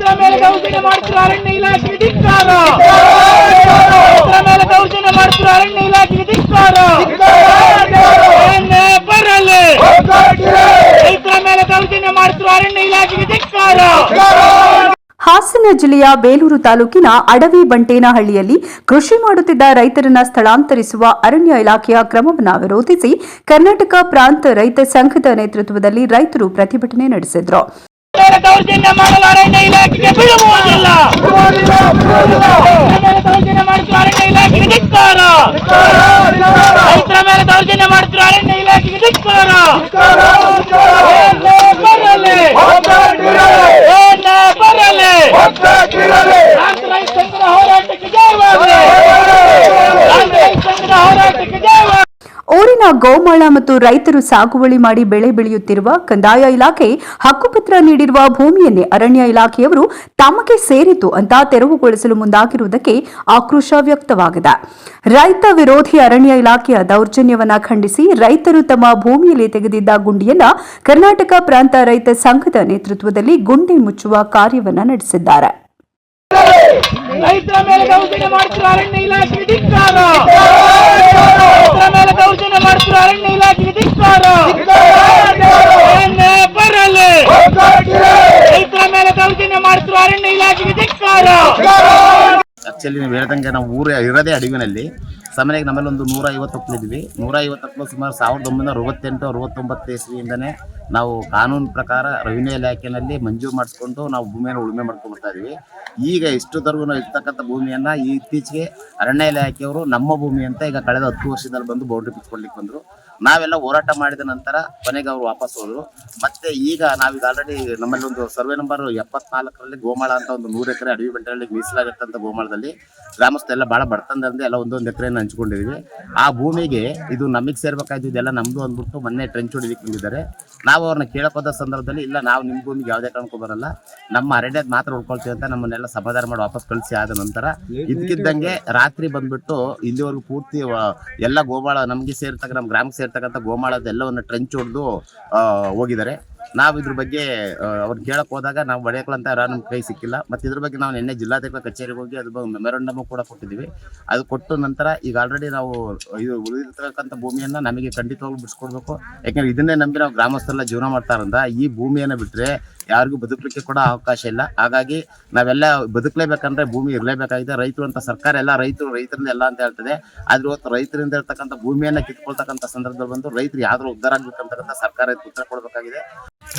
ರೈತರ ಮೇಲೆ ದೌರ್ಜನ್ಯ ಮಾಡ್ತಿರೋ ಅರಣ್ಯ ಇಲಾಖೆ ಧಿಕ್ಕಾರ. ರೈತರ ಮೇಲೆ ದೌರ್ಜನ್ಯ ಮಾಡ್ತಿರೋ ಅರಣ್ಯ ಇಲಾಖೆ ಧಿಕ್ಕಾರ. ಬರಲಿ. ರೈತರ ಮೇಲೆ ದೌರ್ಜನ್ಯ ಮಾಡ್ತಿರೋ ಅರಣ್ಯ ಇಲಾಖೆಗೆ ಧಿಕ್ಕಾರ. ಹಾಸನ ಜಿಲ್ಲೆಯ ಬೇಲೂರು ತಾಲೂಕಿನ ಅಡವಿ ಬಂಟೇನಹಳ್ಳಿಯಲ್ಲಿ ಕೃಷಿ ಮಾಡುತ್ತಿದ್ದ ರೈತರನ್ನ ಸ್ಥಳಾಂತರಿಸುವ ಅರಣ್ಯ ಇಲಾಖೆಯ ಕ್ರಮವನ್ನು ವಿರೋಧಿಸಿ ಕರ್ನಾಟಕ ಪ್ರಾಂತ ರೈತ ಸಂಘದ ನೇತೃತ್ವದಲ್ಲಿ ರೈತರು ಪ್ರತಿಭಟನೆ ನಡೆಸಿದ್ರು. ದೌರ್ಜನ್ಯ ಮಾಡಲು ಅರಣ್ಯ ಇಲಾಖೆಗೆ ಬಿಡುವುದಿಲ್ಲ ರೈತರ ಮೇಲೆ ದೌರ್ಜನ್ಯ ಮಾಡ್ತಿರೋ ಅರಣ್ಯ ಇಲಾಖೆಗೆ ಧಿಕ್ಕಾರ ರೈತರ ಮೇಲೆ ದೌರ್ಜನ್ಯ ಮಾಡ್ತಿರೋ ಅರಣ್ಯ ಇಲಾಖೆಗೆ ಧಿಕ್ಕಾರ ಏನೇ ಬರಲಿ ಏನೇ ಬರಲಿ ಪ್ರಾಂತ ರೈತ ಸಂಘದ ಹೋರಾಟಕ್ಕೆ ಜಯವಾಗಲಿ ಪ್ರಾಂತ ರೈತ ಸಂಘದ ಹೋರಾಟಕ್ಕೆ ಜಯವಾಗಲಿ ಊರಿನ ಗೋಮಾಳ ಮತ್ತು ರೈತರು ಸಾಗುವಳಿ ಮಾಡಿ ಬೆಳೆ ಬೆಳೆಯುತ್ತಿರುವ ಕಂದಾಯ ಇಲಾಖೆ ಹಕ್ಕುಪತ್ರ ನೀಡಿರುವ ಭೂಮಿಯನ್ನೇ ಅರಣ್ಯ ಇಲಾಖೆಯವರು ತಮಗೆ ಸೇರಿತು ಅಂತ ತೆರವುಗೊಳಿಸಲು ಮುಂದಾಗಿರುವುದಕ್ಕೆ ಆಕ್ರೋಶ ವ್ಯಕ್ತವಾಗಿದೆ. ರೈತ ವಿರೋಧಿ ಅರಣ್ಯ ಇಲಾಖೆಯ ದೌರ್ಜನ್ಯವನ್ನ ಖಂಡಿಸಿ ರೈತರು ತಮ್ಮ ಭೂಮಿಯಲ್ಲಿ ತೆಗೆದಿದ್ದ ಗುಂಡಿಯನ್ನ ಕರ್ನಾಟಕ ಪ್ರಾಂತ ರೈತ ಸಂಘದ ನೇತೃತ್ವದಲ್ಲಿ ಗುಂಡಿ ಮುಚ್ಚುವ ಕಾರ್ಯವನ್ನ ನಡೆಸಿದ್ದಾರೆ ರೈತರ ಮೇಲೆ ದೌರ್ಜನ್ಯ ಮಾಡ್ತಿರೋ ಅರಣ್ಯ ಇಲಾಖೆಗೆ ಧಿಕ್ಕಾರ ರೈತರ ಮೇಲೆ ದೌರ್ಜನ್ಯ ಮಾಡ್ತಿರೋ ಅರಣ್ಯ ಇಲಾಖೆಗೆ ಧಿಕ್ಕಾರ ಏನೇ ಬರಲಿ ರೈತರ ಮೇಲೆ ದೌರ್ಜನ್ಯ ಮಾಡ್ತಿರೋ ಅರಣ್ಯ ಇಲಾಖೆಗೆ ಧಿಕ್ಕಾರ ಆಕ್ಚುಲಿ ನೀವು ಹೇಳ್ದಂಗೆ ನಾವು ಊರೇ ಇರೋದೇ ಅಡವಿನಲ್ಲಿ. ಸಾಮಾನ್ಯವಾಗಿ ನಮ್ಮಲ್ಲಿ ಒಂದು ನೂರ ಐವತ್ತು ಹಕ್ಕಲಿದ್ವಿ ನೂರ ಐವತ್ತು ಹಕ್ಕಲು ಸುಮಾರು ಸಾವಿರದ ಒಂಬೈನೂರ ಅರವತ್ತೆಂಟು, ಅರವತ್ತೊಂಬತ್ತು ಇಸ್ವಿಯಿಂದನೇ ನಾವು ಕಾನೂನು ಪ್ರಕಾರ ರೆವಿನ್ಯೂ ಇಲಾಖೆಯಲ್ಲಿ ಮಂಜೂರು ಮಾಡಿಸ್ಕೊಂಡು ನಾವು ಭೂಮಿಯನ್ನು ಉಳುಮೆ ಮಾಡ್ಕೊಂಡು ಬರ್ತಾ ಇದೀವಿ. ಈಗ ಇಷ್ಟುವರೆಗೂ ನಾವು ಇರ್ತಕ್ಕಂಥ ಭೂಮಿಯನ್ನು ಇತ್ತೀಚೆಗೆ ಅರಣ್ಯ ಇಲಾಖೆಯವರು ನಮ್ಮ ಭೂಮಿ ಅಂತ ಈಗ ಕಳೆದ ಹತ್ತು ವರ್ಷದಲ್ಲಿ ಬಂದು ಬೌಂಡ್ರಿ ಬಿಚ್ಕೊಳ್ಲಿಕ್ಕೆ ಬಂದರು. ನಾವೆಲ್ಲ ಹೋರಾಟ ಮಾಡಿದ ನಂತರ ಕೊನೆಗೆ ಅವರು ವಾಪಸ್ ಹೋದರು. ಮತ್ತೆ ಈಗ ನಾವೀಗ ಆಲ್ರೆಡಿ ನಮ್ಮಲ್ಲಿ ಒಂದು ಸರ್ವೆ ನಂಬರ್ ಎಪ್ಪತ್ನಾಲ್ಕರಲ್ಲಿ ಗೋಮಾಳ ಅಂತ ಒಂದು ನೂರು ಎಕರೆ ಅಡವಿ ಬೆಟ್ಟಗಳಿಗೆ ಮೀಸಲಾಗಿರ್ತಂಥ ಗೋಮಾಳದಲ್ಲಿ ಗ್ರಾಮಸ್ಥರೆಲ್ಲ ಭಾಳ ಬರ್ತಂದ್ರೆ ಎಲ್ಲ ಒಂದೊಂದು ಎಕರೆಯನ್ನು ಹಂಚ್ಕೊಂಡಿದ್ದೀವಿ. ಆ ಭೂಮಿಗೆ ಇದು ನಮಗೆ ಸೇರ್ಬೇಕಾಯ್ತು, ಇದೆಲ್ಲ ನಮ್ದು ಅಂದ್ಬಿಟ್ಟು ಮೊನ್ನೆ ಟ್ರೆಂಚ್ ಹೊಡಿಲಿಕ್ಕೆ ಬಂದಿದ್ದಾರೆ. ನಾವು ಅವ್ರನ್ನ ಕೇಳಕೋದ ಸಂದರ್ಭದಲ್ಲಿ, ಇಲ್ಲ, ನಾವು ನಿಮ್ಮ ಭೂಮಿಗೆ ಯಾವುದೇ ಕಾರಣಕ್ಕೂ ಬರಲ್ಲ. ನಮ್ಮ ಅರಣ್ಯದ ಮಾತ್ರ ಉಳ್ಕೊಳ್ತೀವಿ ಅಂತ ನಮ್ಮನ್ನೆಲ್ಲ ಸಮಾಧಾನ ಮಾಡಿ ವಾಪಸ್ ಕಳಿಸಿ ಆದ ನಂತರ ಇದಕ್ಕಿದ್ದಂಗೆ ರಾತ್ರಿ ಬಂದ್ಬಿಟ್ಟು ಇಲ್ಲಿವರೆಗೂ ಪೂರ್ತಿ ಎಲ್ಲ ಗೋಮಾಳ ನಮಗೆ ಸೇರ್ತಕ್ಕ ನಮ್ಮ ಗ್ರಾಮಕ್ಕೆ ಸೇರ್ತಕ್ಕಂಥ ಗೋಮಾಳದ ಎಲ್ಲವನ್ನು ಟ್ರೆಂಚ್ ಹೊಡೆದು ಹೋಗಿದ್ದಾರೆ. ನಾವು ಇದ್ರ ಬಗ್ಗೆ ಅವ್ರು ಕೇಳಕ್ ಹೋದಾಗ ನಾವು ಬಡಿಯಕ್ಲಂತ ನಮ್ಮ ಕೈ ಸಿಕ್ಕಿಲ್ಲ. ಮತ್ತೆ ಇದ್ರ ಬಗ್ಗೆ ನಾವು ನಿನ್ನೆ ಜಿಲ್ಲಾಧಿಕಾರಿ ಕಚೇರಿಗೆ ಹೋಗಿ ಅದ್ರ ಬಗ್ಗೆ ಮೆಮೊರಂಡಮ್ ಕೂಡ ಕೊಟ್ಟಿದ್ದೀವಿ ಅದು ಕೊಟ್ಟ ನಂತರ ಈಗ ಆಲ್ರೆಡಿ ನಾವು ಇದು ಉಳಿದಿರ್ತಕ್ಕಂಥ ಭೂಮಿಯನ್ನ ನಮಗೆ ಖಂಡಿತವಾಗ್ಲೂ ಬಿಡಿಸ್ಕೊಡ್ಬೇಕು. ಯಾಕಂದ್ರೆ ಇದನ್ನೇ ನಂಬಿ ನಾವು ಗ್ರಾಮಸ್ಥರೆಲ್ಲ ಜೀವನ ಮಾಡ್ತಾರಂತ ಈ ಭೂಮಿಯನ್ನ ಬಿಟ್ರೆ ಯಾರಿಗೂ ಬದುಕಲಿಕ್ಕೆ ಕೂಡ ಅವಕಾಶ ಇಲ್ಲ. ಹಾಗಾಗಿ ನಾವೆಲ್ಲ ಬದುಕಲೇಬೇಕಂದ್ರೆ ಭೂಮಿ ಇರಲೇಬೇಕಾಗಿದೆ. ರೈತರು ಅಂತ ಸರ್ಕಾರ ಎಲ್ಲ ರೈತರು, ರೈತರಿಂದ ಎಲ್ಲ ಅಂತ ಹೇಳ್ತದೆ. ಆದ್ರೆ ಇವತ್ತು ರೈತರಿಂದ ಇರ್ತಕ್ಕಂಥ ಭೂಮಿಯನ್ನ ಕಿತ್ಕೊಳ್ತಕ್ಕಂಥ ಸಂದರ್ಭದಲ್ಲಿ ಬಂದು ರೈತರು ಯಾರು ಉದ್ಧಾರ ಆಗ್ಬೇಕಂತಕ್ಕಂಥ ಸರ್ಕಾರ ಉತ್ತರ ಕೊಡಬೇಕಾಗಿದೆ.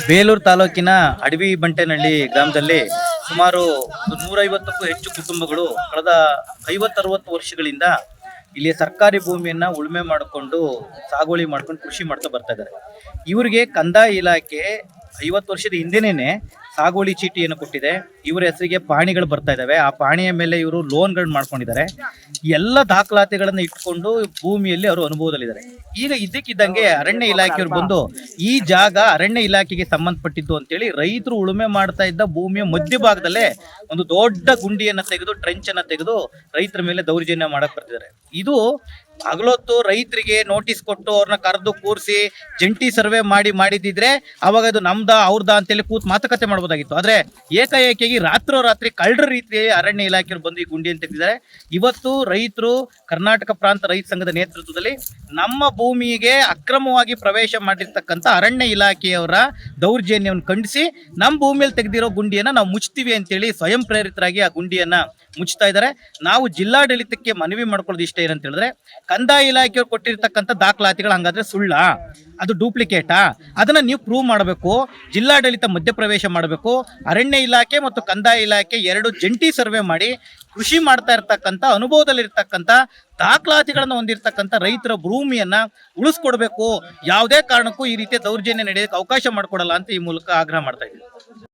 ಬೇಲೂರು ತಾಲೂಕಿನ ಅಡವಿ ಬಂಟೆನಹಳ್ಳಿ ಗ್ರಾಮದಲ್ಲಿ ಸುಮಾರು ನೂರೈವತ್ತಕ್ಕೂ ಹೆಚ್ಚು ಕುಟುಂಬಗಳು ಕಳೆದ ಐವತ್ತರವತ್ತು ವರ್ಷಗಳಿಂದ ಇಲ್ಲಿ ಸರ್ಕಾರಿ ಭೂಮಿಯನ್ನ ಉಳುಮೆ ಮಾಡಿಕೊಂಡು, ಸಾಗುವಳಿ ಮಾಡ್ಕೊಂಡು ಕೃಷಿ ಮಾಡ್ತಾ ಬರ್ತಾ ಇದ್ದಾರೆ. ಇವರಿಗೆ ಕಂದಾಯ ಇಲಾಖೆ ಐವತ್ತು ವರ್ಷದ ಹಿಂದೆನೇ ಸಾಗುವಳಿ ಚೀಟಿಯನ್ನು ಕೊಟ್ಟಿದೆ. ಇವರ ಹೆಸರಿಗೆ ಪಹಣಿಗಳು ಬರ್ತಾ ಇದ್ದಾವೆ ಆ ಪಹಣಿಯ ಮೇಲೆ ಇವರು ಲೋನ್ಗಳನ್ನ ಮಾಡ್ಕೊಂಡಿದ್ದಾರೆ. ಎಲ್ಲ ದಾಖಲಾತಿಗಳನ್ನ ಇಟ್ಕೊಂಡು ಭೂಮಿಯಲ್ಲಿ ಅವರು ಅನುಭವದಲ್ಲಿದ್ದಾರೆ. ಈಗ ಇದ್ದಕ್ಕಿದ್ದಂಗೆ ಅರಣ್ಯ ಇಲಾಖೆಯವರು ಬಂದು ಈ ಜಾಗ ಅರಣ್ಯ ಇಲಾಖೆಗೆ ಸಂಬಂಧಪಟ್ಟಿದ್ದು ಅಂತೇಳಿ ರೈತರು ಉಳುಮೆ ಮಾಡ್ತಾ ಇದ್ದ ಭೂಮಿಯ ಮಧ್ಯಭಾಗದಲ್ಲೇ ಒಂದು ದೊಡ್ಡ ಗುಂಡಿಯನ್ನ ತೆಗೆದು ಟ್ರೆಂಚ್ ಅನ್ನ ತೆಗೆದು ರೈತರ ಮೇಲೆ ದೌರ್ಜನ್ಯ ಮಾಡಕ್ ಬರ್ತಿದ್ದಾರೆ. ಇದು ಹಗಲೊತ್ತು ರೈತರಿಗೆ ನೋಟಿಸ್ ಕೊಟ್ಟು ಅವ್ರನ್ನ ಕರೆದು ಕೂರಿಸಿ ಜಂಟಿ ಸರ್ವೆ ಮಾಡಿ ಮಾಡಿದಿದ್ರೆ ಅವಾಗ ಅದು ನಮ್ದ ಅವ್ರದ ಅಂತೇಳಿ ಕೂತ್ ಮಾತುಕತೆ ಮಾಡ್ಬೋದಾಗಿತ್ತು ಆದ್ರೆ ಏಕಾಏಕಿಯಾಗಿ ರಾತ್ರೋರಾತ್ರಿ ಕಳ್ಳರ ರೀತಿಯಲ್ಲಿ ಅರಣ್ಯ ಇಲಾಖೆಯವರು ಬಂದು ಈ ಗುಂಡಿಯನ್ನು ತೆಗೆದಿದ್ದಾರೆ. ಇವತ್ತು ರೈತರು, ಕರ್ನಾಟಕ ಪ್ರಾಂತ ರೈತ ಸಂಘದ ನೇತೃತ್ವದಲ್ಲಿ ನಮ್ಮ ಭೂಮಿಗೆ ಅಕ್ರಮವಾಗಿ ಪ್ರವೇಶ ಮಾಡಿರ್ತಕ್ಕಂಥ ಅರಣ್ಯ ಇಲಾಖೆಯವರ ದೌರ್ಜನ್ಯವನ್ನು ಖಂಡಿಸಿ ನಮ್ಮ ಭೂಮಿಯಲ್ಲಿ ತೆಗೆದಿರೋ ಗುಂಡಿಯನ್ನ ನಾವು ಮುಚ್ತೀವಿ ಅಂತೇಳಿ ಸ್ವಯಂ ಪ್ರೇರಿತರಾಗಿ ಆ ಗುಂಡಿಯನ್ನ ಮುಚ್ತಾ ಇದ್ದಾರೆ. ನಾವು ಜಿಲ್ಲಾಡಳಿತಕ್ಕೆ ಮನವಿ ಮಾಡ್ಕೊಳ್ಳೋದು ಇಷ್ಟ ಏನಂತ ಹೇಳಿದ್ರೆ, ಕಂದಾಯ ಇಲಾಖೆಯವರು ಕೊಟ್ಟಿರ್ತಕ್ಕಂಥ ದಾಖಲಾತಿಗಳು ಹಂಗಾದ್ರೆ ಸುಳ್ಳ. ಅದು ಡೂಪ್ಲಿಕೇಟಾ? ಅದನ್ನ ನೀವು ಪ್ರೂವ್ ಮಾಡಬೇಕು. ಜಿಲ್ಲಾಡಳಿತ ಮಧ್ಯಪ್ರವೇಶ ಮಾಡಬೇಕು. ಅರಣ್ಯ ಇಲಾಖೆ ಮತ್ತು ಕಂದಾಯ ಇಲಾಖೆ ಎರಡು ಜಂಟಿ ಸರ್ವೆ ಮಾಡಿ ಕೃಷಿ ಮಾಡ್ತಾ ಇರ್ತಕ್ಕಂಥ, ಅನುಭವದಲ್ಲಿರ್ತಕ್ಕಂಥ, ದಾಖಲಾತಿಗಳನ್ನು ಹೊಂದಿರತಕ್ಕಂಥ ರೈತರ ಭೂಮಿಯನ್ನ ಉಳಿಸ್ಕೊಡ್ಬೇಕು. ಯಾವುದೇ ಕಾರಣಕ್ಕೂ ಈ ರೀತಿಯ ದೌರ್ಜನ್ಯ ನಡೆಯೋಕ್ಕೆ ಅವಕಾಶ ಮಾಡಿಕೊಡಲ್ಲ ಅಂತ ಈ ಮೂಲಕ ಆಗ್ರಹ ಮಾಡ್ತಾ ಇದ್ದೀವಿ